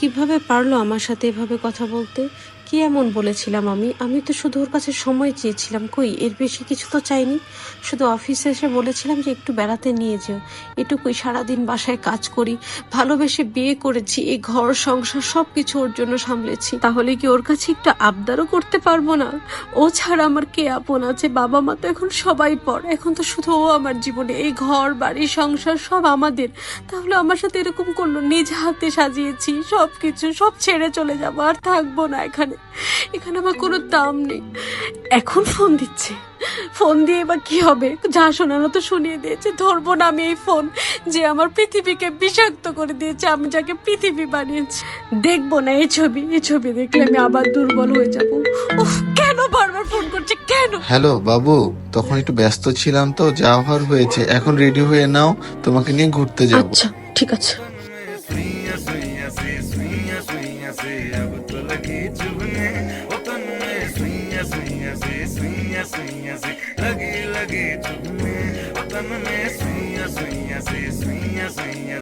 কীভাবে পারল আমার সাথে এভাবে কথা বলতে? কি এমন বলেছিলাম আমি? আমি তো শুধু ওর কাছে সময় চেয়েছিলাম। কই, এর বেশি কিছু তো চাইনি। শুধু অফিসে এসে বলেছিলাম যে একটু বেড়াতে নিয়ে যেও। এটুকুই সারাদিন বাসায় কাজ করি, ভালোবেসে বিয়ে করেছি, এই ঘর, সংসার সব কিছু ওর জন্য সামলেছি। তাহলে কি ওর কাছে একটু আবদারও করতে পারব না? ও ছাড়া আমার কে আপন আছে? বাবা মা তো এখন সবাই পর। এখন তো শুধু ও আমার জীবনে। এই ঘর, বাড়ি, সংসার সব আমাদের। তাহলে আমার সাথে এরকম করল? নিজ হাতে সাজিয়েছি, সব সব কিছু সব ছেড়ে চলে যাব আর থাকব না এখানে। এখানে আমার কোনো দাম নেই। এখন ফোন দিচ্ছে। ফোন দিয়ে এবার কি হবে? যা শোনানো তো শুনিয়ে দিয়েছে ধরবো না আমি এই ফোন যে আমার পৃথিবীকে বিষাক্ত করে দিয়েছে আমি যাকে পৃথিবী বানিয়েছি। দেখব না এই ছবি এই ছবি দেখলে আমি আবার দুর্বল হয়ে যাব। উফ কেন বারবার ফোন করছে? কেন? হ্যালো বাবু তখন একটু ব্যস্ত ছিলাম তো যাওয়ার হয়েছে। এখন রেডি হয়ে নাও তোমাকে নিয়ে ঘুরতে যাব। আচ্ছা ঠিক আছে। से सुइया सुइया से अब तो लगी चुभने ओ तन में सुइया सुइया से सुइया सुइया से लगी लगी चुभने ओ तन में सुइया सुइया से सुइया सुइया